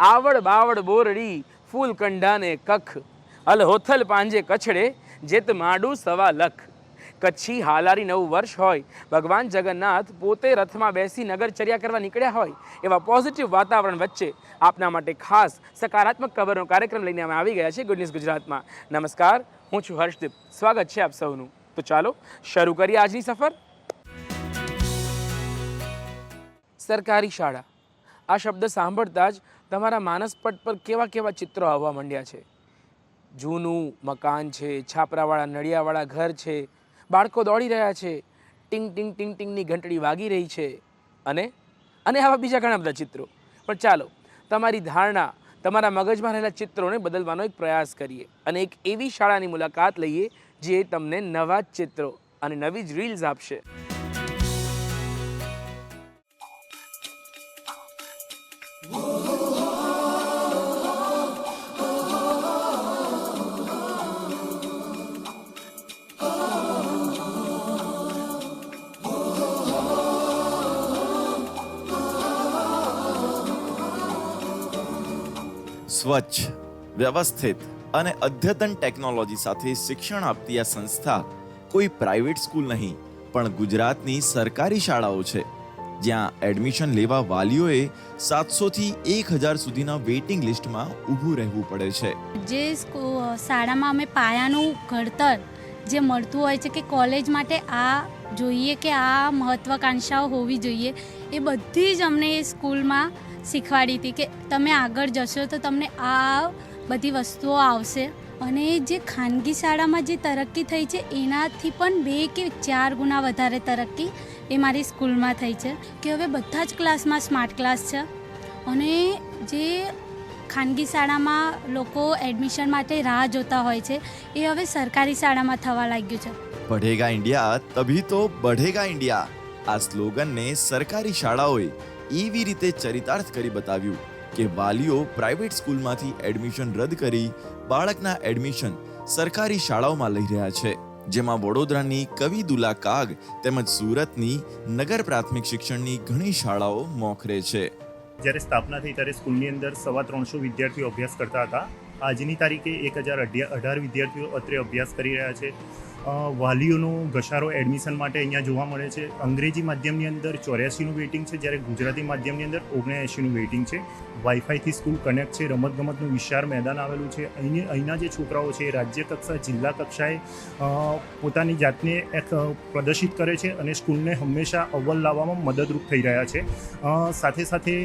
આવડ બાવડ બોરડી, ફૂલ કંડાને કખ. અલ હોથલ પાંજે કછડે, જેત માડું સવા લખ. કચ્છી હાલારી નવું વર્ષ હોય. ભગવાન જગન્નાથ પોતે રથમાં બેસી નગરચર્યા કરવા નીકળ્યા હોય. એવા પોઝિટિવ વાતાવરણ વચ્ચે આપના માટે ખાસ સકારાત્મક ખબરનો કાર્યક્રમ લઈને અમે આવી ગયા છે ગુડ ન્યૂઝ ગુજરાતમાં. નમસ્કાર, હું છું હર્ષદીપ. સ્વાગત છે આપ સૌનું. તો ચાલો, શરૂ કરીએ આજની સફર. સરકારી શાળા. આ શબ્દ સાંભળતા જ તમારા માનસપટ પર કેવા કેવા ચિત્રો આવવા માંડ્યા છે? જૂનું મકાન છે, છાપરાવાળા નળિયાવાળા ઘર છે, બાળકો દોડી રહ્યા છે, ટીંગ ટીંગ ટીંગ ટીંગની ઘંટડી વાગી રહી છે અને અને આવા બીજા ઘણા બધા ચિત્રો. પણ ચાલો, તમારી ધારણા, તમારા મગજમાં રહેલા ચિત્રોને બદલવાનો એક પ્રયાસ કરીએ અને એક એવી શાળાની મુલાકાત લઈએ જે તમને નવા ચિત્રો અને નવી જ રીલ્સ આપશે. સ્વચ્છ, વ્યવસ્થિત અને અદ્યતન ટેકનોલોજી સાથે શિક્ષણ આપતી આ સંસ્થા કોઈ પ્રાઇવેટ સ્કૂલ નહીં, પણ ગુજરાતની સરકારી શાળાઓ છે. જ્યાં એડમિશન લેવા વાલીઓએ સાતસોથી એક હજાર સુધીના વેઇટિંગ લિસ્ટમાં ઊભું રહેવું પડે છે. જે શાળામાં અમે પાયાનું ઘડતર જે મળતું હોય છે કે કોલેજ માટે આ જોઈએ કે આ મહત્વાકાંક્ષાઓ હોવી જોઈએ, એ બધી જ અમને એ સ્કૂલમાં શીખવાડી હતી કે તમે આગળ જશો તો તમને આ બધી વસ્તુઓ આવશે. અને જે ખાનગી શાળામાં જે તરક્કી થઈ છે, એનાથી પણ બે કે ચાર ગુણા વધારે તરક્કી એ મારી સ્કૂલમાં થઈ છે કે હવે બધા જ ક્લાસમાં સ્માર્ટ ક્લાસ છે. અને જે ખાનગી શાળામાં લોકો એડમિશન માટે રાહ જોતા હોય છે, એ હવે સરકારી શાળામાં થવા લાગ્યું છે. બઢેગા ઇન્ડિયા, તભી તો બઢેગા ઇન્ડિયા. આ સ્લોગનને સરકારી શાળાઓએ એવી રીતે ચરિતાર્થ કરી બતાવ્યું કે વાલીઓ પ્રાઇવેટ સ્કૂલમાંથી એડમિશન રદ કરી બાળકના એડમિશન સરકારી શાળાઓમાં લઈ રહ્યા છે, જેમાં વડોદરાની કવિ દુલા કાગ તેમજ સુરતની નગર પ્રાથમિક શિક્ષણની ઘણી શાળાઓ મોખરે છે. જ્યારે સ્થાપના થઈ ત્યારે સ્કૂલની અંદર સવા ત્રણસો વિદ્યાર્થીઓ અભ્યાસ કરતા હતા. આજની તારીખે એક હજાર અઢાર વિદ્યાર્થીઓ અત્રે અભ્યાસ કરી રહ્યા છે. વાલીઓનો ઘસારો એડમિશન માટે અહીંયા જોવા મળે છે. અંગ્રેજી માધ્યમની અંદર ચોર્યાસીનું વેઇટિંગ છે, જ્યારે ગુજરાતી માધ્યમની અંદર ઓગણએંશીનું વેઇટિંગ છે. વાઈફાઈથી સ્કૂલ કનેક્ટ છે, રમતગમતનું વિશાળ મેદાન આવેલું છે. અહીંની, અહીંના જે છોકરાઓ છે રાજ્ય કક્ષા, જિલ્લા કક્ષાએ પોતાની જાતને એક પ્રદર્શિત કરે છે અને સ્કૂલને હંમેશા અવ્વલ લાવવામાં મદદરૂપ થઈ રહ્યા છે. સાથે સાથે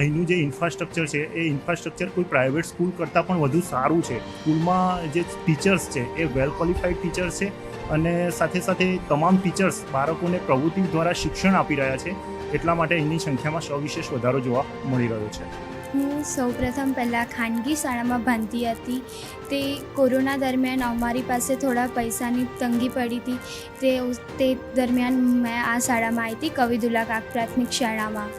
અહીંનું જે ઇન્ફ્રાસ્ટ્રક્ચર છે, એ ઇન્ફ્રાસ્ટ્રક્ચર કોઈ પ્રાઇવેટ સ્કૂલ કરતાં પણ વધુ સારું છે. સ્કૂલમાં જે ટીચર્સ છે, એ વેલ ક્વોલિફાઈડ ટીચર્સ છે અને સાથે સાથે તમામ ટીચર્સ બાળકોને પ્રવૃત્તિ દ્વારા શિક્ષણ આપી રહ્યા છે. એટલા માટે એની સંખ્યામાં સવિશેષ વધારો જોવા મળી રહ્યો છે. હું સૌપ્રથમ પહેલાં ખાનગી શાળામાં ભણતી હતી. તે કોરોના દરમિયાન અમારી પાસે થોડા પૈસાની તંગી પડી હતી. તે તે દરમિયાન મેં આ શાળામાં આવી હતી કવિદુલ્લા કાક પ્રાથમિક શાળામાં.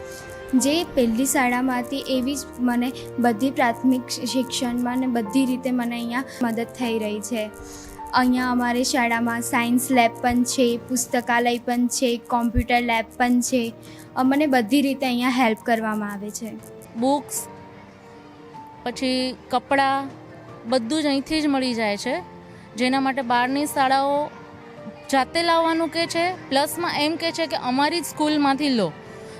જે પહેલી શાળામાં હતી એવી જ મને બધી પ્રાથમિક શિક્ષણમાં ને બધી રીતે મને અહીંયા મદદ થઈ રહી છે. અહીંયા અમારી શાળામાં સાયન્સ લેબ પણ છે, પુસ્તકાલય પણ છે, કોમ્પ્યુટર લેબ પણ છે. અમને બધી રીતે અહીંયા હેલ્પ કરવામાં આવે છે. બુક્સ, પછી કપડાં, બધું જ અહીંથી જ મળી જાય છે. જેના માટે બહારની શાળાઓ જાતે લાવવાનું કે છે, પ્લસમાં એમ કે છે કે અમારી જ સ્કૂલમાંથી લો.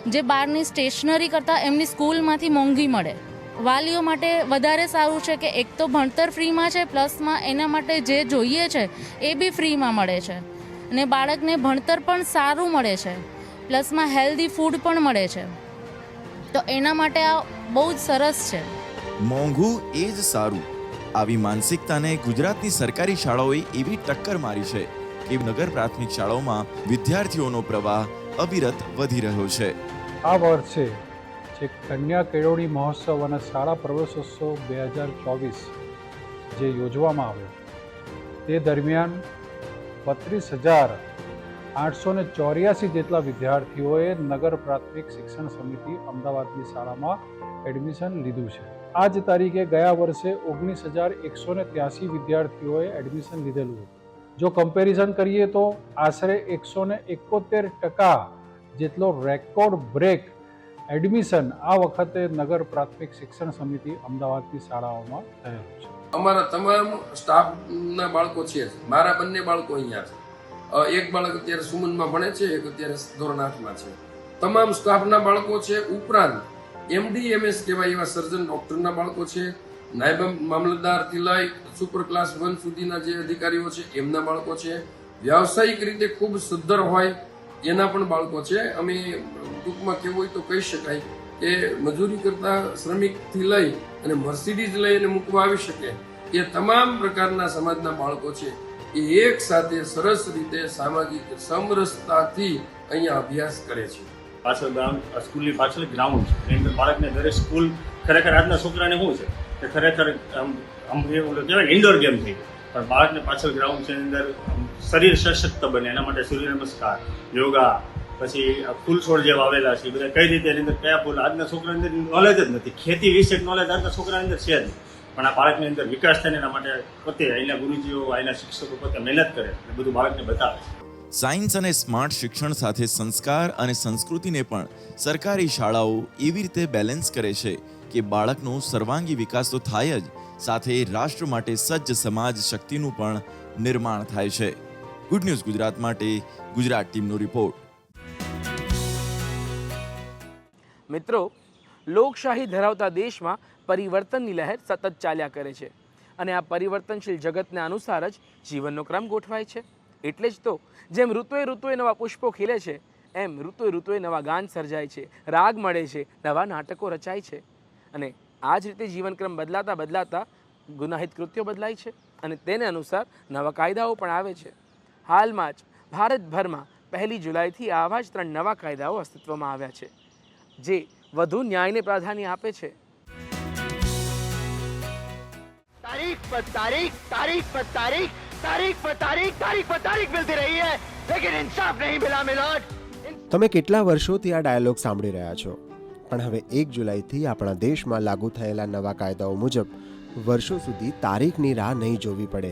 જે બહારની સ્ટેશનરી કરતાં એમની સ્કૂલમાંથી મોંઘી મળે. વાલીઓ માટે વધારે સારું છે કે એક તો ભણતર ફ્રીમાં છે પ્લસમાં એના માટે જે જોઈએ છે એ બી ફ્રીમાં મળે છે. અને બાળકને ભણતર પણ સારું મળે છે. પ્લસમાં હેલ્ધી ફૂડ પણ મળે છે. તો એના માટે આ બહુ જ સરસ છે. મોંઘું એ જ સારું. આવી માનસિકતાને ગુજરાતની સરકારી શાળાઓએ એવી ટક્કર મારી છે કે નગર પ્રાથમિક શાળાઓમાં વિદ્યાર્થીઓનો પ્રવાહ અવિરત વધી રહ્યો છે. આ વર્ષે જે કન્યા કેળવણી મહોત્સવ અને શાળા પ્રવેશોત્સવ બે હજાર ચોવીસ જે યોજવામાં આવ્યો. તે દરમિયાન બત્રીસ હજાર આઠસો ને ચોર્યાસી જેટલા વિદ્યાર્થીઓએ નગર પ્રાથમિક શિક્ષણ સમિતિ અમદાવાદની શાળામાં એડમિશન લીધું છે. આ જ તારીખે ગયા વર્ષે ઓગણીસ હજાર એકસો ને ત્યાસી વિદ્યાર્થીઓએ એડમિશન લીધેલું હતું. જો કમ્પેરિઝન કરીએ તો આશરે એકસો ને એકોતેર ટકા જેટલો રેકોર્ડ બ્રેક એડમિશન આ વખતે નગર પ્રાથમિક શિક્ષણ સમિતિ અમદાવાદની શાળાઓમાં થયેલું છે. અમારા તમામ સ્ટાફના બાળકો છે. મારા બંને બાળકો અહીંયા છે. એક બાળક અત્યારે સુમનમાં ભણે છે, એક અત્યારે ધોરણ આઠમાં છે. તમામ સ્ટાફના બાળકો છે. ઉપરાંત એમડી એમએસ કહેવાય એવા સર્જન ડૉક્ટરના બાળકો છે. નાયબ મામલતદારથી લઈ સુપર ક્લાસ વન સુધીના જે અધિકારીઓ છે, એમના બાળકો છે. વ્યાવસાયિક રીતે ખૂબ સુદ્ધર હોય એના પણ બાળકો છે, અમે ટૂંકમાં કેવું હોય તો કહી શકાય કે મજૂરી કરતા શ્રમિકથી લઈ અને મર્સિડીઝ લઈ અને મૂકવા આવી શકે એ તમામ પ્રકારના સમાજના બાળકો છે. એ એક સાથે સરસ રીતે સામાજિક સમરસતાથી અહીંયા અભ્યાસ કરે છે. પાછળ ગામ સ્કૂલની પાછળ ગ્રાઉન્ડ છે. એની બાળકને દરેક સ્કૂલ ખરેખર આજના છોકરાને શું છે? કે ખરેખર આમ આમ એ ઓલું કહેવાય ઇન્ડોર ગેમ થઈ ગઈ પણ બાળકને પાછળ ગ્રાઉન્ડ છે અંદર શરીર સશક્ત બને, એના માટે સૂર્ય નમસ્કાર, યોગા, પછી ફૂલ છોડ જે વાવેલા છે બધા કઈ રીતે એની અંદર કયા ફૂલ, આજના છોકરાની અંદર નોલેજ જ નથી. ખેતી વિશે નોલેજ આજના છોકરાની અંદર છે જ નહીં. પણ આ બાળકની અંદર વિકાસ થાય એના માટે પોતે અહીંના ગુરુજીઓ, અહીંના શિક્ષકો પોતે મહેનત કરે અને બધું બાળકને બતાવે છે. સાયન્સ અને સ્માર્ટ શિક્ષણ સાથે સંસ્કાર અને સંસ્કૃતિને પણ સરકારી શાળાઓ એવી રીતે બેલેન્સ કરે છે કે બાળકનો સર્વાંગી વિકાસ તો થાય જ સાથે રાષ્ટ્ર માટે સજ્જ સમાજ શક્તિનું પણ નિર્માણ થાય છે. ગુડ ન્યૂઝ ગુજરાત માટે ગુજરાત ટીમનો રિપોર્ટ મિત્રો, લોકશાહી ધરાવતા દેશમાં પરિવર્તનની લહેર સતત ચાલ્યા કરે છે અને આ પરિવર્તનશીલ જગતને અનુસાર જ જીવનનો ક્રમ ગોઠવાય છે. એટલે જ તો જેમ ઋતુએ ઋતુએ નવા પુષ્પો ખીલે છે, એમ ઋતુએ ઋતુએ નવા ગાન સર્જાય છે, રાગ મળે છે, નવા નાટકો રચાય છે અને આ જ રીતે જીવનક્રમ બદલાતા બદલાતા ગુનાહિત કૃત્યો બદલાય છે અને તેને અનુસાર નવા કાયદાઓ પણ આવે છે. હાલમાં જ ભારતભરમાં પહેલી જુલાઈથી આવા જ ત્રણ નવા કાયદાઓ અસ્તિત્વમાં આવ્યા છે જે વધુ ન્યાયને પ્રાધાન્ય આપે છે. તારીખ પર તારીખ તારીખ પર તારીખ તારીખ પર તારીખ તારીખ પર તારીખ મિલતી રહી હૈ લેકિન ઇન્સાફ નહીં મિલા મિલોટ તમે કેટલા વર્ષોથી આ ડાયલોગ સાંભળી રહ્યા છો? પણ હવે એક જુલાઈથી આપણા દેશમાં લાગુ થયેલા નવા કાયદાઓ મુજબ વર્ષો સુધી તારીખની રાહ નહીં જોવી પડે.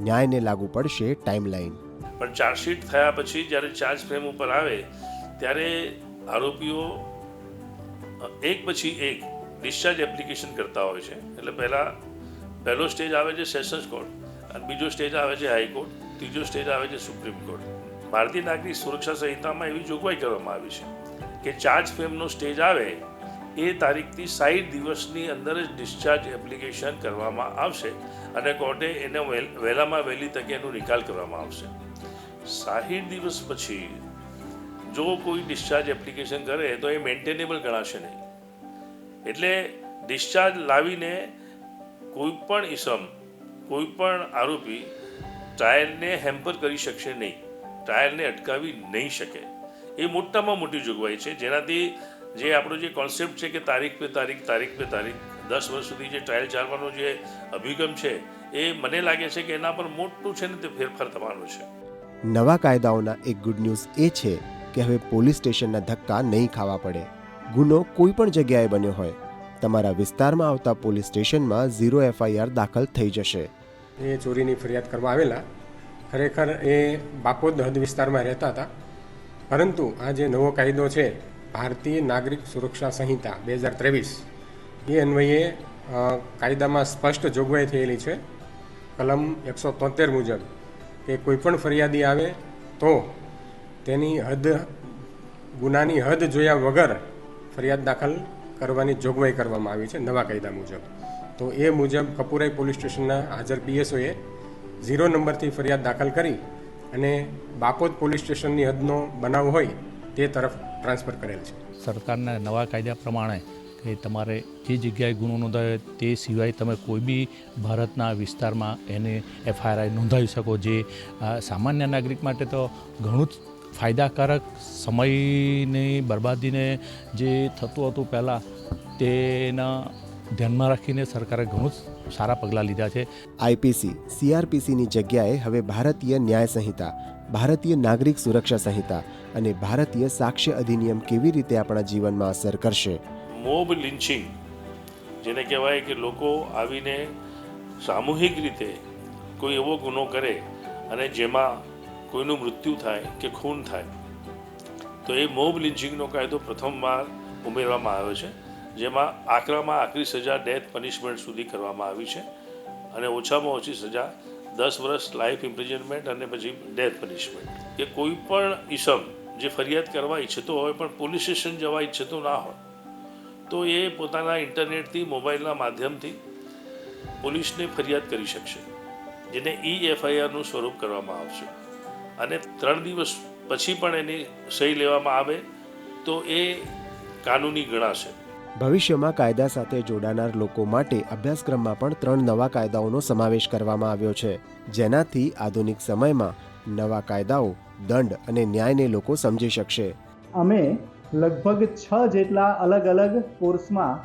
ન્યાયને લાગુ પડશે ટાઈમલાઈન પણ ચાર્જશીટ થયા પછી જ્યારે ચાર્જ ફ્રેમ ઉપર આવે, ત્યારે આરોપીઓ એક પછી એક ડિસ્ચાર્જ એપ્લિકેશન કરતા હોય છે. એટલે પહેલાં, પહેલો સ્ટેજ આવે છે સેશન્સ કોર્ટ અને બીજો સ્ટેજ આવે છે હાઈકોર્ટ ત્રીજો સ્ટેજ આવે છે સુપ્રીમ કોર્ટ ભારતીય નાગરિક સુરક્ષા સંહિતામાં એવી જોગવાઈ કરવામાં આવી છે. કે ચાર્જ ફ્રેમનો સ્ટેજ આવે, એ તારીખથી સાઠ દિવસની અંદર જ ડિસ્ચાર્જ એપ્લિકેશન કરવામાં આવશે અને કોર્ટે એને વહેલ- વહેલામાં વહેલી તકે એનો નિકાલ કરવામાં આવશે. સાહીઠ દિવસ પછી જો કોઈ ડિસ્ચાર્જ એપ્લિકેશન કરે, તો એ મેન્ટેનેબલ ગણાશે નહીં. એટલે ડિસ્ચાર્જ લાવીને કોઈ પણ ઇસમ કોઈ પણ આરોપી ટ્રાયલને હેમ્પર કરી શકશે નહીં. ટ્રાયલને અટકાવી નહીં શકે. એ મોટામાં મોટી જોગવાઈ છે. જેનાથી જે આપણો જે કોન્સેપ્ટ છે કે તારીખ પે તારીખ તારીખ પે તારીખ દસ વર્ષ સુધી જે ટ્રાયલ ચાલવાનો જે અભિગમ છે એ મને લાગે છે કે એના પર મોટું છે ને તે ફેરફાર થવાનો છે. નવા કાયદાઓના એક ગુડ ન્યૂઝ એ છે કે હવે પોલીસ સ્ટેશનના ધક્કા નહીં ખાવા પડે. ગુનો કોઈ પણ જગ્યાએ બન્યો હોય. તમારા વિસ્તારમાં આવતા પોલીસ સ્ટેશનમાં ઝીરો એફઆઈઆર દાખલ થઈ જશે. એ ચોરીની ફરિયાદ કરવા આવેલા. ખરેખર એ બાપોદ હદ વિસ્તારમાં રહેતા હતા. પરંતુ આ જે નવો કાયદો છે, ભારતીય નાગરિક સુરક્ષા સંહિતા બે હજાર ત્રેવીસ, એ અન્વયે કાયદામાં સ્પષ્ટ જોગવાઈ થયેલી છે. કલમ એકસો તોતેર મુજબ કે કોઈપણ ફરિયાદી આવે તો તેની હદ, ગુનાની હદ જોયા વગર ફરિયાદ દાખલ કરવાની જોગવાઈ કરવામાં આવી છે નવા કાયદા મુજબ. તો એ મુજબ કપુરાઈ પોલીસ સ્ટેશનના હાજર પીએસઓએ ઝીરો નંબરથી ફરિયાદ દાખલ કરી અને બાકોદ પોલીસ સ્ટેશનની હદનો બનાવ હોય તે તરફ ટ્રાન્સફર કરેલ છે. સરકારના નવા કાયદા પ્રમાણે કે તમારે જે જગ્યાએ ગુનો નોંધાયો તે સિવાય તમે કોઈ બી ભારતના વિસ્તારમાં એને એફઆઈઆર નોંધાવી શકો. જે સામાન્ય નાગરિક માટે તો ઘણું જ ફાયદાકારક સમયની બરબાદીને જે થતું હતું પહેલાં તેના ધ્યાનમાં રાખીને સરકારે ઘણું જ સારા પગલાં લીધા છે. આઈપીસી સીઆરપીસીની જગ્યાએ હવે ભારતીય ન્યાય સંહિતા ભારતીય નાગરિક સુરક્ષા સંહિતા અને ભારતીય સાક્ષ્ય અધિનિયમ કેવી રીતે આપણા જીવનમાં અસર કરશે? મોબ લિન્ચિંગ જેને કહેવાય કે લોકો આવીને સામૂહિક રીતે કોઈ એવો ગુનો કરે અને જેમાં કોઈનું મૃત્યુ થાય કે ખૂન થાય તો એ મોબ લિન્ચિંગનો કાયદો પ્રથમવાર ઉમેરવામાં આવ્યો છે. જેમાં આકરામાં આકરી સજા ડેથ પનિશમેન્ટ સુધી કરવામાં આવી છે અને ઓછામાં ઓછી સજા દસ વર્ષ લાઈફ ઇમ્પ્રિઝનમેન્ટ અને પછી ડેથ પનિશમેન્ટ કે કોઈ પણ ઈસમ જે ફરિયાદ કરવા ઈચ્છતો હોય પણ પોલીસ સ્ટેશન જવા ઈચ્છતો ના હોય, તો એ પોતાના ઇન્ટરનેટથી, મોબાઈલના માધ્યમથી પોલીસને ફરિયાદ કરી શકશે, જેને ઈ એફઆઈઆરનું સ્વરૂપ કરવામાં આવશે. અને ત્રણ દિવસ પછી પણ એની સહી લેવામાં આવે, તો એ કાનૂની ગણાશે. ભવિષ્યમાં કાયદા સાથે જોડાનાર લોકો માટે અભ્યાસક્રમમાં પણ ત્રણ નવા કાયદાઓનો સમાવેશ કરવામાં આવ્યો છે, જેનાથી આધુનિક સમયમાં નવા કાયદાઓ, દંડ અને ન્યાયને લોકો સમજી શકશે. અમે લગભગ છ જેટલા અલગ અલગ કોર્સમાં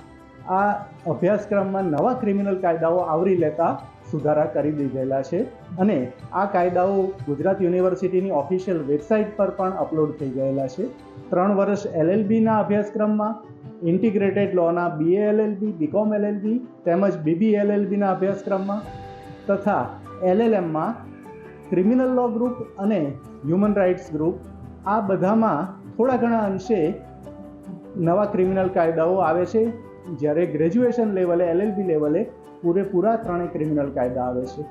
આ અભ્યાસક્રમમાં નવા ક્રિમિનલ કાયદાઓ આવરી લેતા સુધારા કરી દીધેલા છે અને આ કાયદાઓ ગુજરાત યુનિવર્સિટીની ઓફિશિયલ વેબસાઇટ પર પણ અપલોડ થઈ ગયેલા છે. ત્રણ વર્ષ એલએલબીના અભ્યાસક્રમમાં ઇન્ટિગ્રેટેડ લોના બીએ એલએલબી બીકોમ એલએલબી તેમજ બીબી એલએલબીના અભ્યાસક્રમમાં તથા એલએલએમમાં ક્રિમિનલ લો ગ્રુપ અને હ્યુમન રાઇટ્સ ગ્રુપ આ બધામાં થોડા ઘણા અંશે નવા ક્રિમિનલ કાયદાઓ આવે છે. જ્યારે ગ્રેજ્યુએશન લેવલે એલએલબી લેવલે પૂરેપૂરા ત્રણેય ક્રિમિનલ કાયદા આવે છે.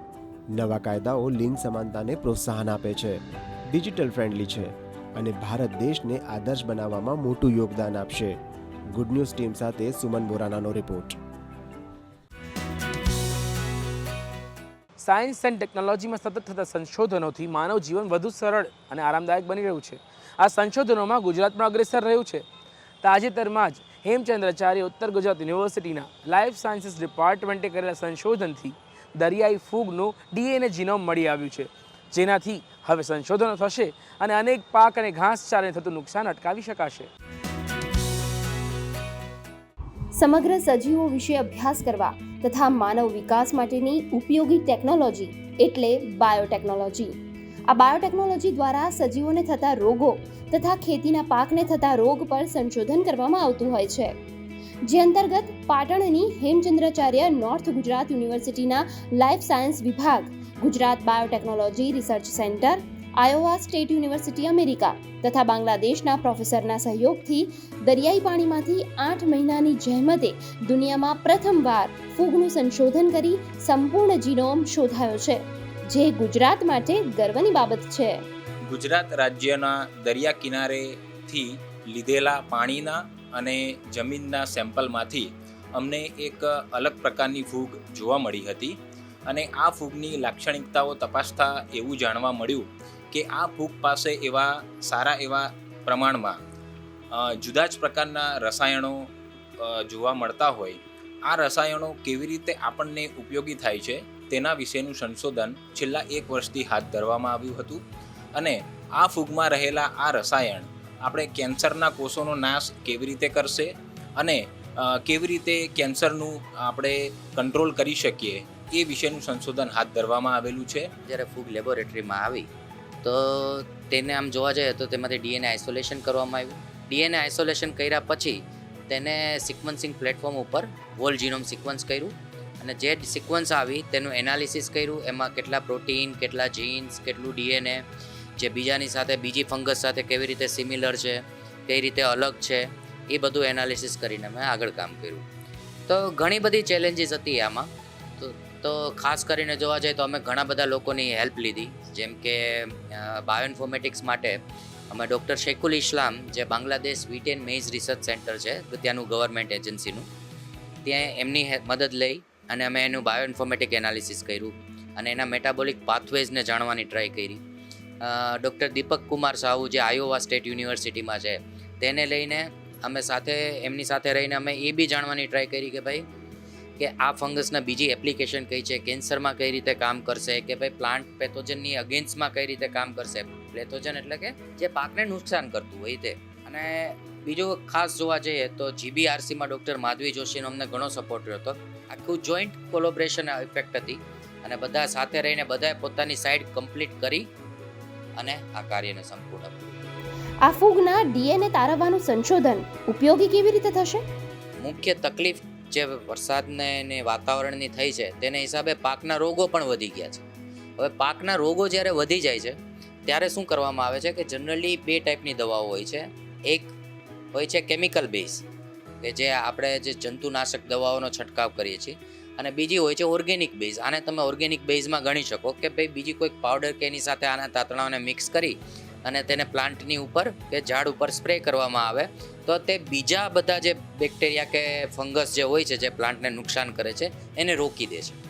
નવા કાયદાઓ લિંગ સમાનતાને પ્રોત્સાહન આપે છે ડિજિટલ ફ્રેન્ડલી છે અને ભારત દેશને આદર્શ બનાવવામાં મોટું યોગદાન આપશે. ગુડ ન્યૂઝ ટીમ સાથે સુમન બોરાનાનો રિપોર્ટ. સાયન્સ એન્ડ ટેકનોલોજીમાં સતત થતા સંશોધનોથી માનવ જીવન વધુ સરળ અને આરામદાયક બની રહ્યું છે. આ સંશોધનોમાં ગુજરાત પણ અગ્રેસર રહ્યું છે. તાજેતરમાં જ હેમચંદ્રાચાર્ય ઉત્તર ગુજરાત યુનિવર્સિટીના લાઈફ સાયન્સીસ ડિપાર્ટમેન્ટે કરેલા સંશોધનથી દરિયાઈ ફૂગનું ડીએનએ જીનોમ મળી આવ્યું છે. જેનાથી હવે સંશોધનો થશે અને અનેક પાક અને ઘાસચારાને થતું નુકસાન અટકાવી શકાશે. સમગ્ર સજીવો વિશે અભ્યાસ કરવા તથા માનવ વિકાસ માટેની ઉપયોગી ટેકનોલોજી એટલે બાયોટેકનોલોજી. આ બાયોટેકનોલોજી દ્વારા સજીવોને થતા રોગો તથા ખેતીના પાકને થતા રોગ પર સંશોધન કરવામાં આવતું હોય છે. જે અંતર્ગત પાટણની હેમચંદ્રાચાર્ય નોર્થ ગુજરાત યુનિવર્સિટીના લાઈફ સાયન્સ વિભાગ, Gujarat biotechnology research centre Iowa state university America તથા બાંગ્લાદેશના પ્રોફેસરના સહયોગથી દરિયાઈ પાણીમાંથી આઠ મહિનાની જહેમતે દુનિયામાં પ્રથમવાર ફૂગનું સંશોધન કરી સંપૂર્ણ જીનોમ શોધાયો છે, જે ગુજરાત માટે ગર્વની બાબત છે. ગુજરાત રાજ્યના દરિયા કિનારેથી લીધેલા પાણીના અને જમીનના સેમ્પલમાંથી અમને એક અલગ પ્રકારની ફૂગ જોવા મળી હતી અને આ ફૂગની લાક્ષણિકતાઓ તપાસતા એવું જાણવા મળ્યું કે આ ફૂગ પાસે એવા સારા એવા પ્રમાણમાં જુદા જ પ્રકારના રસાયણો જોવા મળતા હોય, આ રસાયણો કેવી રીતે આપણને ઉપયોગી થાય છે તેના વિશેનું સંશોધન છેલ્લા એક વર્ષથી હાથ ધરવામાં આવ્યું હતું. અને આ ફૂગમાં રહેલા આ રસાયણ આપણે કેન્સરના કોષોનો નાશ કેવી રીતે કરશે અને કેવી રીતે કેન્સરનું આપણે કંટ્રોલ કરી શકીએ એ વિશેનું સંશોધન હાથ ધરવામાં આવેલું છે. જ્યારે ફૂગ લેબોરેટરીમાં આવી તો તેને આમ જોવા જઈએ તો તેમાંથી ડીએનએ આઇસોલેશન કરવામાં આવ્યું. ડીએનએ આઇસોલેશન કર્યા પછી તેને સિક્વન્સિંગ પ્લેટફોર્મ ઉપર વોલ જીનોમ સિક્વન્સ કર્યું અને જે સિક્વન્સ આવી તેનું એનાલિસિસ કર્યું. એમાં કેટલા પ્રોટીન કેટલા જીન્સ કેટલું ડીએનએ, જે બીજાની સાથે, બીજી ફંગસ સાથે કેવી રીતે સિમિલર છે, કઈ રીતે અલગ છે, એ બધું એનાલિસિસ કરીને મેં આગળ કામ કર્યું. તો ઘણી બધી ચેલેન્જીસ હતી આમાં. તો ખાસ કરીને જોવા જઈએ તો અમે ઘણા બધા લોકોની હેલ્પ લીધી. જેમ કે બાયોઇન્ફોર્મેટિક્સ માટે અમે ડૉક્ટર શેખુલ ઇસ્લામ જે Bangladesh wheat and maize research centre છે, ત્યાંનું ગવર્મેન્ટ એજન્સીનું ત્યાં એમની મદદ લઈ અને અમે એનું બાયોઇન્ફોર્મેટિક એનાલિસિસ કર્યું અને એના મેટાબોલિક પાથવેઝને જાણવાની ટ્રાય કરી. ડૉક્ટર દીપક કુમાર સાહુ જે આયોવા સ્ટેટ યુનિવર્સિટીમાં છે, તેને લઈને અમે સાથે, એમની સાથે રહીને અમે એ બી જાણવાની ટ્રાય કરી કે ભાઈ કે આ ફંગસના બીજી એપ્લિકેશન કઈ છે કેન્સરમાં કઈ રીતે કામ કરશે કે ભાઈ પ્લાન્ટ પેથોજનની અગેન્સ્ટમાં કઈ રીતે કામ કરશે. પેથોજન એટલે કે જે પાકને નુકસાન કરતું હોય તે. અને બીજું ખાસ જોવા જઈએ તો જીબીઆરસીમાં ડૉક્ટર માધવી જોશીનો અમને ઘણો સપોર્ટ રહ્યો હતો. આખું જોઈન્ટ કોલોબરેશન ઇફેક્ટ હતી. અને બધા સાથે રહીને બધાએ પોતાની સાઈડ કમ્પ્લીટ કરી અને આ કાર્યને સંપૂર્ણ કર્યું. આ ફૂગના ડીએનએ તારવવાનું સંશોધન ઉપયોગી કેવી રીતે થશે? મુખ્ય તકલીફ જે વરસાદને ને વાતાવરણની થઈ છે, તેને હિસાબે પાકના રોગો પણ વધી ગયા છે. હવે પાકના રોગો જ્યારે વધી જાય છે, ત્યારે શું કરવામાં આવે છે કે જનરલી બે ટાઈપની દવાઓ હોય છે. એક હોય છે કેમિકલ બેઝ કે જે આપણે જે જંતુનાશક દવાઓનો છંટકાવ કરીએ છીએ. અને બીજી હોય છે ઓર્ગેનિક બેઝ આને તમે ઓર્ગેનિક બેઝમાં ગણી શકો કે ભાઈ બીજી કોઈક પાવડર કે એની સાથે આના તાતણાઓને મિક્સ કરી અને તેને પ્લાન્ટની ઉપર કે ઝાડ ઉપર સ્પ્રે કરવામાં આવે. તો તે બીજા બધા જે બેક્ટેરિયા કે ફંગસ જે હોય છે, જે પ્લાન્ટને નુકસાન કરે છે, એને રોકી દે છે.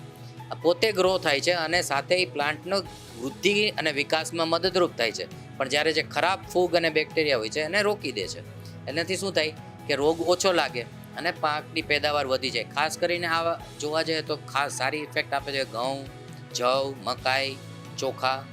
પોતે ગ્રો થાય છે અને સાથે એ પ્લાન્ટનો વૃદ્ધિ અને વિકાસમાં મદદરૂપ થાય છે. પણ જ્યારે જે ખરાબ ફૂગ અને બેક્ટેરિયા હોય છે, એને રોકી દે છે. એનાથી શું થાય કે રોગ ઓછો લાગે અને પાકની પેદાવાર વધી જાય. ખાસ કરીને આ જોવા જઈએ તો ખાસ સારી ઇફેક્ટ આપે છે ઘઉં, જવ, મકાઈ, ચોખા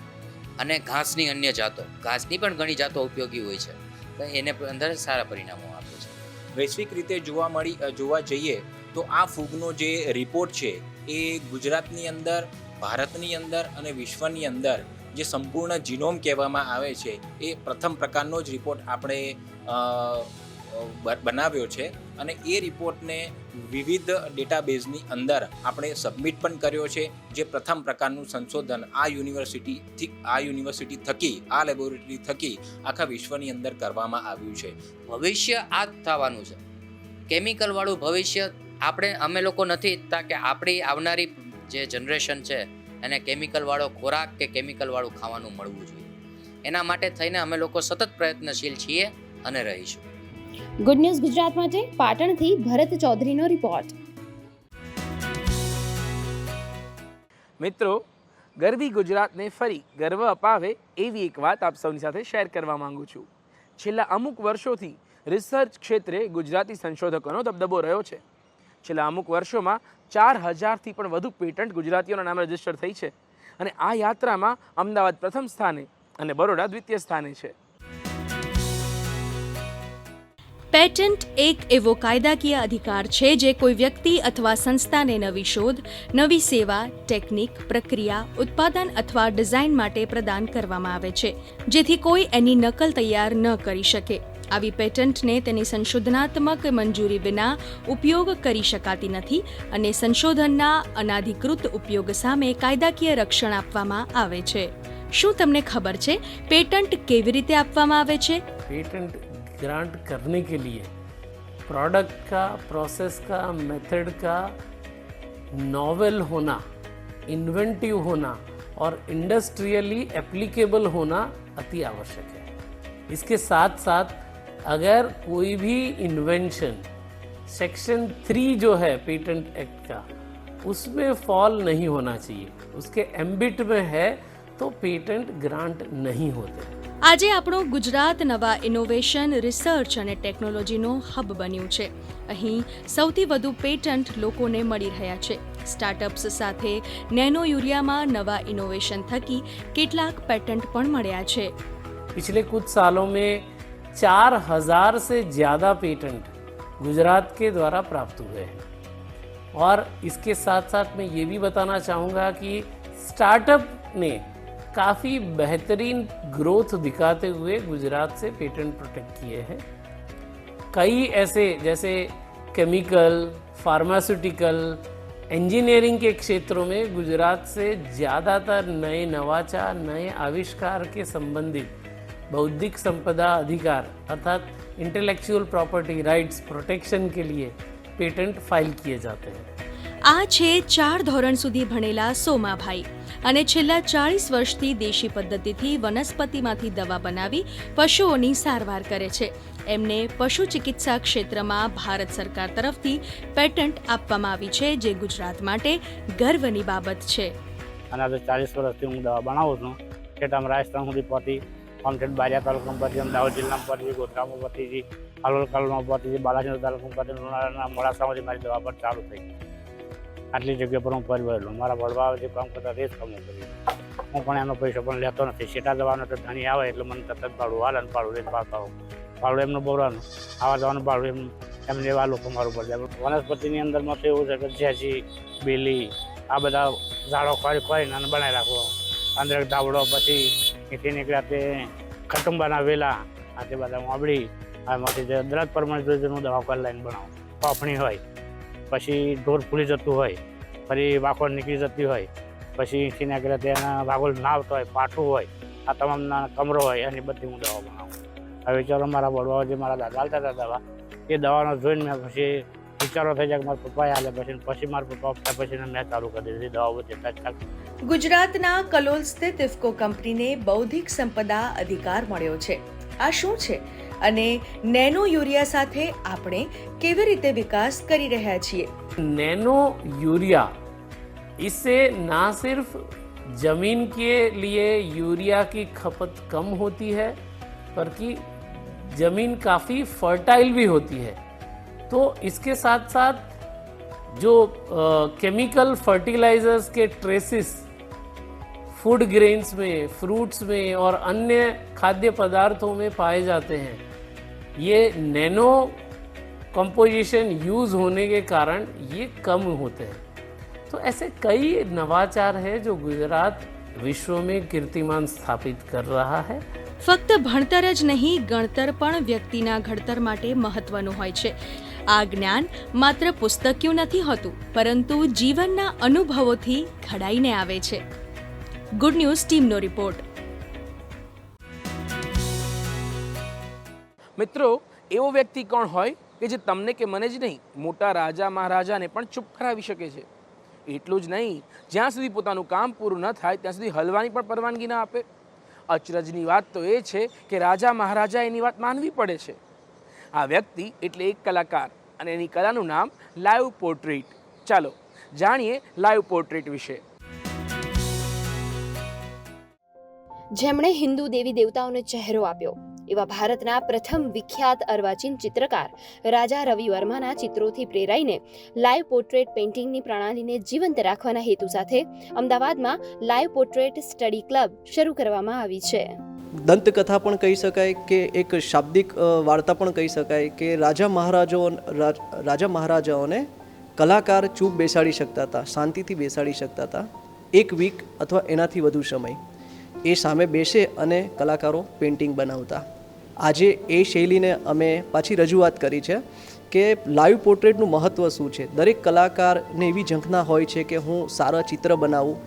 અને ઘાસની અન્ય જાતો. ઘાસની પણ ઘણી જાતો ઉપયોગી હોય છે. તો એને અંદર સારા પરિણામો આપે છે. વૈશ્વિક રીતે જોવા મળી જોવા જઈએ તો આ ફૂગનો જે રિપોર્ટ છે, એ ગુજરાતની અંદર, ભારતની અંદર અને વિશ્વની અંદર જે સંપૂર્ણ જીનોમ કહેવામાં આવે છે, એ પ્રથમ પ્રકારનો જ રિપોર્ટ આપણે બનાવ્યો છે અને એ રિપોર્ટને વિવિધ ડેટાબેઝની અંદર આપણે સબમિટ પણ કર્યો છે, જે પ્રથમ પ્રકારનું સંશોધન આ યુનિવર્સિટીથી આ યુનિવર્સિટી થકી, આ લેબોરેટરી થકી આખા વિશ્વની અંદર કરવામાં આવ્યું છે. ભવિષ્ય આ થવાનું છે. કેમિકલવાળું ભવિષ્ય આપણે, અમે લોકો નથી ઈચ્છતા કે આપણી આવનારી જે જનરેશન છે, એને કેમિકલવાળો ખોરાક કે કેમિકલવાળું ખાવાનું મળવું જોઈએ. એના માટે થઈને અમે લોકો સતત પ્રયત્નશીલ છીએ અને રહીશું. ગુડ ન્યૂઝ ગુજરાત માટે પાટણથી ભરત ચૌધરીનો રિપોર્ટ મિત્રો, ગરવી ગુજરાતને ફરી ગર્વ અપાવે એવી એક વાત આપ સૌની સાથે શેર કરવા માંગુ છું. છેલ્લા અમુક વર્ષોથી રિસર્ચ ક્ષેત્રે ગુજરાતી સંશોધકોનો દબદબો રહ્યો છે. છેલ્લા અમુક વર્ષોમાં ચાર હજારથી પણ વધુ પેટન્ટ ગુજરાતીઓના નામે રજિસ્ટર થઈ છે. અને આ યાત્રામાં અમદાવાદ પ્રથમ સ્થાને અને બરોડા દ્વિતીય સ્થાને છે. પેટન્ટ એક એવો કાયદાકીય અધિકાર છે જે કોઈ વ્યક્તિ અથવા સંસ્થાને નવી શોધ, નવી સેવા, ટેકનિક, પ્રક્રિયા, ઉત્પાદન અથવા ડિઝાઇન માટે પ્રદાન કરવામાં આવે છે, જેથી કોઈ એની નકલ તૈયાર ન કરી શકે. આવી પેટન્ટને તેની સંશોધનાત્મક મંજૂરી વિના ઉપયોગ કરી શકાતી નથી અને સંશોધનના અનાધિકૃત ઉપયોગ સામે કાયદાકીય રક્ષણ આપવામાં આવે છે. શું તમને ખબર છે, પેટન્ટ કેવી રીતે આપવામાં આવે છે? પેટન્ટ ग्रांट करने के लिए प्रोडक्ट का प्रोसेस का मेथड का नॉवेल होना इन्वेंटिव होना और इंडस्ट्रियली एप्लीकेबल होना अति आवश्यक है। इसके साथ साथ अगर कोई भी इन्वेंशन सेक्शन थ्री जो है पेटेंट एक्ट का, उसमें फॉल नहीं होना चाहिए, उसके एम्बिट में है तो पेटेंट ग्रांट नहीं होते। આજે આપણું ગુજરાત નવા ઇનોવેશન રિસર્ચ અને ટેકનોલોજીનો હબ બન્યું છે અહીં સૌથી વધુ પેટન્ટ લોકોને મળી રહ્યા છે સ્ટાર્ટઅપ્સ સાથે નેનો યુરિયામાં નવા ઇનોવેશન થકી કેટલાક પેટન્ટ પણ મળ્યા છે पिछले कुछ सालों में चार हजार से ज़्यादा पेटेंट गुजरात के द्वारा प्राप्त हुए हैं और इसके साथ साथ मैं ये भी बताना चाहूँगा कि स्टार्टअप ने काफ़ी बेहतरीन ग्रोथ दिखाते हुए गुजरात से पेटेंट प्रोटेक्ट किए हैं। कई ऐसे, जैसे केमिकल, फार्मास्यूटिकल, इंजीनियरिंग के क्षेत्रों में गुजरात से ज़्यादातर नए नवाचार, नए आविष्कार के संबंधित बौद्धिक संपदा अधिकार, अर्थात इंटेलेक्चुअल प्रॉपर्टी राइट्स प्रोटेक्शन के लिए पेटेंट फ़ाइल किए जाते हैं। આ છે ચાર ધોરણ સુધી ભણેલા સોમાભાઈ. અને છેલ્લા ચાળીસ વર્ષથી દેશી પદ્ધતિથી વનસ્પતિમાંથી દવા બનાવી પશુઓની સારવાર કરે છે. એમને પશુ ચિકિત્સા ક્ષેત્રમાં ભારત સરકાર તરફથી પેટન્ટ આપવામાં આવી છે, જે ગુજરાત માટે ગર્વની બાબત છે. અને આજે ચાલીસ વર્ષથી હું દવા બનાવું છું. છેટામાં રાજસ્થાન સુધી પહોંચી આમ બારિયા તાલુકામાં પહોંચી, અમદાવાદ જિલ્લામાં પહોંચી ગોધરામાં પહોંચી, હાલોલ કાલોલમાં પહોંચી બાલાસિંહ તાલુકામાં પહોંચી લોનાળાના મોડાસામાંથી મારી દવા પર ચાલુ થઈ. આટલી જગ્યા પર હું ફરી વળેલો મારા વડવા જે કામ કરતા તે જ કામો કરી હું પણ એનો પૈસો પણ લેતો નથી. છેટા જવાનો તો ધણી આવે એટલે મને તરત ભાડું હાલન પાડું ભાડું લઈને પાડતા હોઉં ભાડું એમનું બોરવાનું આવા જવાનું ભાડું એમ એમને લેવા લોકો મારું પડે વનસ્પતિની અંદરમાં તો એવું છે કે ઝેજી બેલી, આ બધા ઝાડો ખોરી ખોરીને અને બનાવી રાખવો અંદર ધાવડો પછી એથી નીકળ્યા તે કટુંબાના વેલા, આ તે બધા વાબળી આમાંથી જે દ્રત પરમાણુ દવા કરી લઈને બનાવો. પાફણી હોય. પછી ઢોર ફૂલી જતું હોય ફરી વાખોડ નીકળી જતી હોય, પછી એથી આગળ તેના વાગોલ ના હોય, પાઠું હોય, આ તમામના કમરો હોય, એની બધી હું દવા બનાવું. હવે વિચારો મારા વડવાઓ જે મારા દાદા હાલતા હતા દવા, એ દવાનો જોઈને મેં પછી વિચારો થઈ જાય કે મારા પપ્પાએ હાલે પછી પછી મારા પપ્પા પછી મેં ચાલુ કરી દીધી દવાઓ બધી ગુજરાતના કલોલ સ્થિત ઇફકો કંપનીને બૌદ્ધિક સંપદા અધિકાર મળ્યો છે. આ શું છે? અને નેનો યુરિયા સાથે આપણે કેવી રીતે વિકાસ કરી રહ્યા છીએ नैनो यूरिया इससे ना सिर्फ जमीन के लिए यूरिया की खपत कम होती है बल्कि जमीन काफ़ी फर्टाइल भी होती है तो इसके साथ साथ जो केमिकल फर्टिलाइजर्स के ट्रेसिस फूड ग्रेन्स में फ्रूट्स में और अन्य खाद्य पदार्थों में पाए जाते हैं ये नैनो कंपोजिशन यूज़ होने के कारण ये कम होते हैं तो ऐसे कई नवाचार है जो गुजरात विश्व में कीर्तिमान स्थापित कर रहा है ફક્ત ભણતર જ નહીં ગણતર પણ વ્યક્તિના ઘડતર માટે મહત્વનું હોય છે આ જ્ઞાન માત્ર પુસ્તક્યું નથી હોતું પરંતુ જીવનના અનુભવોથી ઘડાઈને આવે છે ગુડ ન્યૂઝ ટીમનો રિપોર્ટ મિત્રો, એવો વ્યક્તિ કોણ હોય કે જે તમને કે મને જ નહીં, મોટા રાજા મહારાજાને પણ ચૂપ કરાવી શકે છે? એટલું જ નહીં, જ્યાં સુધી પોતાનું કામ પૂરું ન થાય, ત્યાં સુધી હલવાની પણ પરવાનગી ના આપે. અચરજની વાત તો એ છે કે રાજા મહારાજા એની વાત માનવી પડે છે. આ વ્યક્તિ એટલે એક કલાકાર અને એની કલાનું નામ લાઈવ પોર્ટ્રેટ ચાલો, જાણીએ લાઈવ પોર્ટ્રેટ વિશે. જેમણે હિન્દુ દેવી દેવતાઓને ચહેરો આપ્યો. એવા ભારતના પ્રથમ વિખ્યાત અર્વાચીન ચિત્રકાર રાજા રવિ વર્માના ચિત્રોથી પ્રેરાઈને લાઈવ પોર્ટ્રેટ પેઇન્ટિંગની પ્રણાલીને જીવંત રાખવાના હેતુ સાથે અમદાવાદમાં લાઈવ પોર્ટ્રેટ સ્ટડી ક્લબ શરૂ કરવામાં આવી છે. દંતકથા પણ કહી શકાય કે એક શાબ્દિક વાર્તા પણ કહી શકાય કે રાજા મહારાજો રાજ- રાજા મહારાજાઓને કલાકાર ચૂપ બેસાડી શકતા હતા, શાંતિથી બેસાડી શકતા હતા. એક વીક અથવા એનાથી વધુ સમય. એ સામે બેસે અને કલાકારો પેઇન્ટિંગ બનાવતા. આજે એ શૈલીને અમે પાછી રજૂઆત કરી છે કે લાઈવ પોર્ટ્રેટનું મહત્ત્વ શું છે? દરેક કલાકારને એવી ઝંખના હોય છે કે હું સારા ચિત્ર બનાવું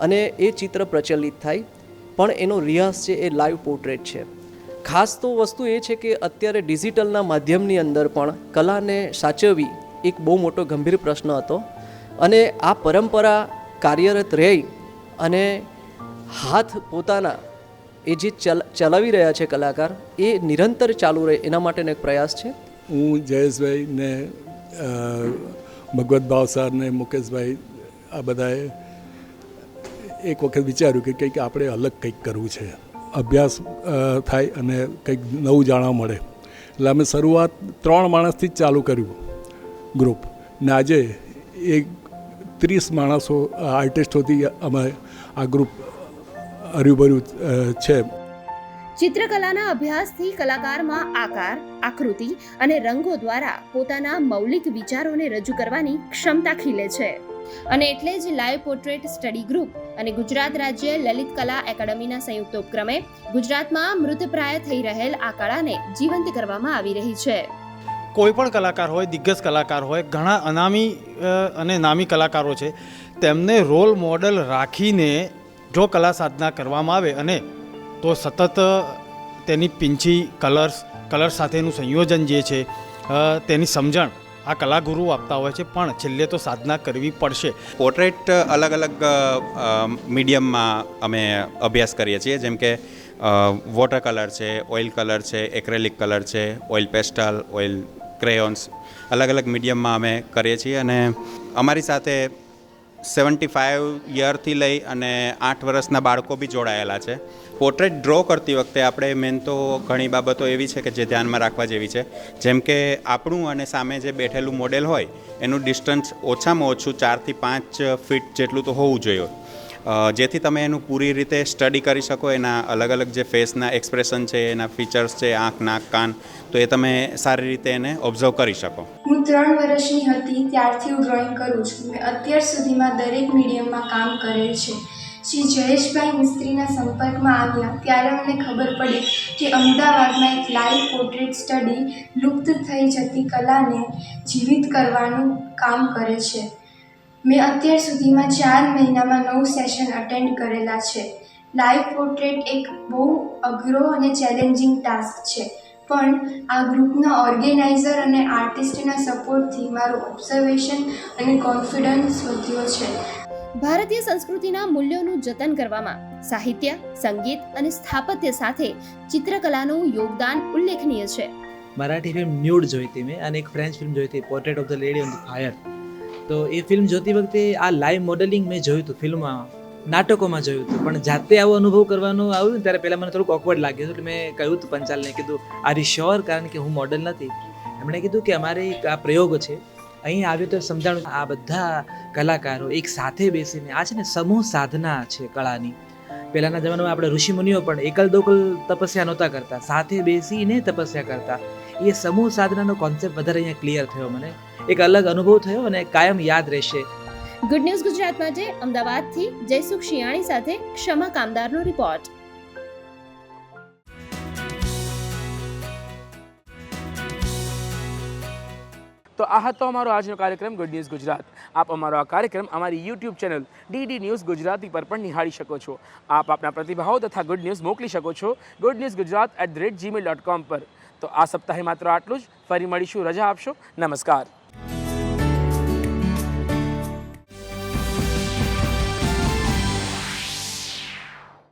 અને એ ચિત્ર પ્રચલિત થાય, પણ એનો રિયાઝ છે એ લાઈવ પોર્ટ્રેટ છે. ખાસ તો વસ્તુ એ છે કે અત્યારે ડિજિટલના માધ્યમની અંદર પણ કલાને સાચવવી એક બહુ મોટો ગંભીર પ્રશ્ન હતો અને આ પરંપરા કાર્યરત રહી અને હાથ પોતાના એ જે ચલ, ચલાવી રહ્યા છે કલાકાર, એ નિરંતર ચાલુ રહે, એના માટેનો એક પ્રયાસ છે? હું જયેશભાઈ ને ભગવત ભાવ સર ને, મુકેશભાઈ, આ બધાએ એક વખત વિચાર્યું કે કંઈક આપણે અલગ કંઈક કરવું છે. અભ્યાસ થાય અને કંઈક નવું જાણવા મળે. એટલે અમે શરૂઆત ત્રણ માણસથી જ ચાલુ કર્યું ગ્રુપ ને આજે એક ત્રીસ માણસો આર્ટિસ્ટોથી અમે આ ગ્રુપ હર્યુભર્યું અ, છે. ચિત્રકલાના અભ્યાસથી કલાકારમાં આકાર આકૃતિ અને રંગો દ્વારા પોતાના મૌલિક વિચારોને રજૂ કરવાની ક્ષમતા ખીલે છે. અને એટલે જ લાઈવ પોર્ટ્રેટ સ્ટડી ગ્રુપ અને ગુજરાત રાજ્ય લલિત કલા એકેડમીના સંયુક્ત ઉપક્રમે ગુજરાતમાં મૃતપ્રાય થઈ રહેલ આ કળાને જીવંત કરવામાં આવી રહી છે. કોઈ પણ કલાકાર હોય દિગ્ગજ કલાકાર હોય ઘણા અનામી અને નામી કલાકારો છે તેમને રોલ મોડલ રાખીને જો કલા સાધના કરવામાં આવે અને તો સતત તેની પિંચી, કલર્સ, કલર સાથેનું સંયોજન જે છે તેની સમજણ આ કલાગુરુ આપતા હોય છે. પણ છેલ્લે તો સાધના કરવી પડશે. પોર્ટ્રેટ અલગ અલગ મીડિયમમાં અમે અભ્યાસ કરીએ છીએ. જેમ કે વોટર કલર છે, ઓઇલ કલર છે, એક્રેલિક કલર છે, ઓઇલ પેસ્ટલ, ઓઇલ ક્રેયોન્સ અલગ અલગ મીડિયમમાં અમે કરીએ છીએ. અને અમારી સાથે સેવન્ટી ફાઇવ યરથી લઈ અને આઠ વર્ષના બાળકો બી જોડાયેલા છે. પોર્ટ્રેટ ડ્રો કરતી વખતે આપણે મેન તો ઘણી બાબતો એવી છે કે જે ધ્યાનમાં રાખવા જેવી છે. જેમ કે આપણું અને સામે જે બેઠેલું મોડેલ હોય, એનું ડિસ્ટન્સ ઓછામાં ઓછું ચારથી પાંચ ફીટ જેટલું તો હોવું જોઈએ. જેથી તમે એનું પૂરી રીતે સ્ટડી કરી શકો, એના અલગ અલગ જે ફેસના એક્સપ્રેશન છે, એના ફીચર્સ છે, આંખ, નાક, કાન, તો એ તમે સારી રીતે એને ઓબ્ઝર્વ કરી શકો. હું ત્રણ વર્ષની હતી, ત્યારથી હું ડ્રોઈંગ કરું છું. મેં અત્યાર સુધીમાં દરેક મીડિયમમાં કામ કરેલ છે. શ્રી જયેશભાઈ મિસ્ત્રીના સંપર્કમાં આવ્યા, ત્યારે મને ખબર પડી કે અમદાવાદમાં એક લાઈવ પોર્ટ્રેટ સ્ટડી લુપ્ત થઈ જતી કલાને જીવિત કરવાનું કામ કરે છે. મેં અત્યાર સુધીમાં ચાર મહિનામાં નવ સેશન અટેન્ડ કરેલા છે. લાઈવ પોર્ટ્રેટ એક બહુ અઘરો અને ચેલેન્જિંગ ટાસ્ક છે. પણ આ ગ્રુપના ઓર્ગેનાઇઝર અને આર્ટિસ્ટના સપોર્ટથી મારું ઓબ્ઝર્વેશન અને કોન્ફિડન્સ વધ્યો છે. ભારતીય સંસ્કૃતિના મૂલ્યોનું જતન કરવામાં સાહિત્ય સંગીત અને સ્થાપત્ય સાથે ચિત્રકલાનું યોગદાન ઉલ્લેખનીય છે. મરાઠી ફિલ્મ ન્યૂડ જોઈ હતી મેં અને એક ફ્રેન્ચ ફિલ્મ જોઈ હતી portrait of the lady on the fire તો એ ફિલ્મ જોતી વખતે આ લાઈવ મોડેલિંગ મેં જોયું હતું ફિલ્મમાં નાટકોમાં જોયું હતું. પણ જાતે આવો અનુભવ કરવાનો આવ્યું ત્યારે પહેલાં મને થોડુંક ઓકવર્ડ લાગ્યું એટલે મેં કહ્યું હતું પંચાલને, કીધું, આર યુ શ્યોર કારણ કે હું મોડલ નથી. એમણે કીધું કે, અમારે એક આ પ્રયોગ છે. અહીં આવ્યો તો સમજાણું આ બધા કલાકારો એક સાથે બેસીને, આ છે ને સમૂહ સાધના છે કળાની. પહેલાંના જમાનામાં આપણે ઋષિમુનિઓ પણ એકલ દોકલ તપસ્યા નહોતા કરતા. સાથે બેસીને તપસ્યા કરતા. એ સમૂહ સાધનાનો કોન્સેપ્ટ વધારે અહીંયા ક્લિયર થયો મને. એક અલગ અનુભવ થયો અને કાયમ યાદ રહેશે. ગુડ ન્યૂઝ ગુજરાત માટે અમદાવાદથી જયસુખ શિયાણી સાથે ક્ષમા કામદારનો રિપોર્ટ તો આ હતો અમારો આજનો કાર્યક્રમ ગુડ ન્યૂઝ ગુજરાત. આપ અમારો આ કાર્યક્રમ અમારી YouTube channel DD news Gujarati પર પણ નિહાળી શકો છો. આપ આપના પ્રતિભાવો તથા ગુડ ન્યૂઝ મોકલી શકો છો good news Gujarat at the rate Gmail dot com પર. તો આ સપ્તાહે માત્ર આટલું જ. ફરી મળીશું. રજા આપશો. નમસ્કાર.